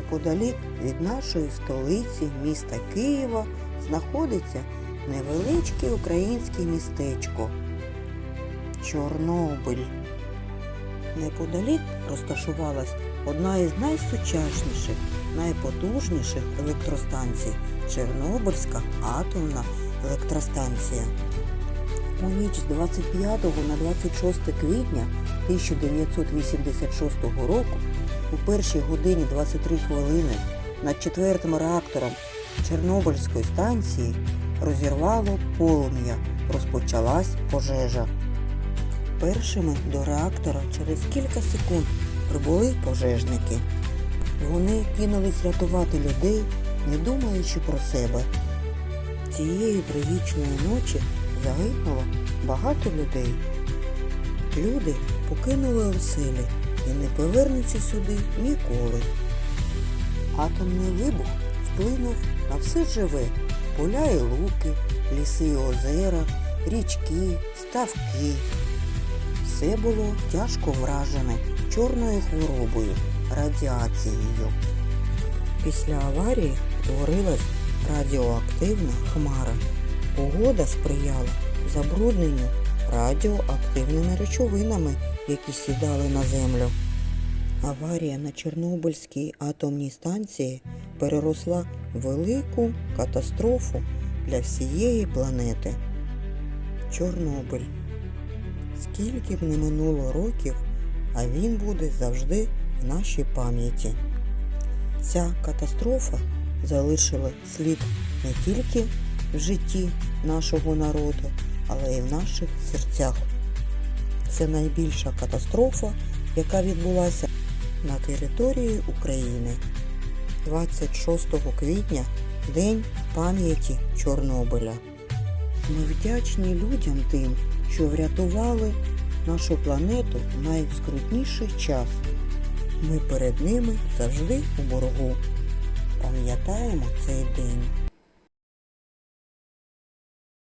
Неподалік від нашої столиці, міста Києва, знаходиться невеличке українське містечко Чорнобиль. Неподалік розташувалась одна із найсучасніших, найпотужніших електростанцій Чорнобильська атомна електростанція. У ніч з 25 на 26 квітня 1986 року у першій годині 23 хвилини над четвертим реактором Чорнобильської станції розірвало полум'я, розпочалась пожежа. Першими до реактора через кілька секунд прибули пожежники. Вони кинулись рятувати людей, не думаючи про себе. Цієї трагічної ночі загинуло багато людей. Люди покинули оселі і не повернуться сюди ніколи. Атомний вибух вплинув на все живе поля і луки, ліси і озера, річки, ставки. Все було тяжко вражене чорною хворобою, радіацією. Після аварії утворилась радіоактивна хмара. Погода сприяла забрудненню радіоактивними речовинами, які сідали на землю. Аварія на Чорнобильській атомній станції переросла велику катастрофу для всієї планети. Чорнобиль. Скільки б не минуло років, а він буде завжди в нашій пам'яті. Ця катастрофа залишила слід не тільки в житті нашого народу, але й в наших серцях. Це найбільша катастрофа, яка відбулася на території України 26 квітня День пам'яті Чорнобиля. Ми вдячні людям тим, що врятували нашу планету в найскрутніший час. Ми перед ними завжди у боргу. Пам'ятаємо цей день.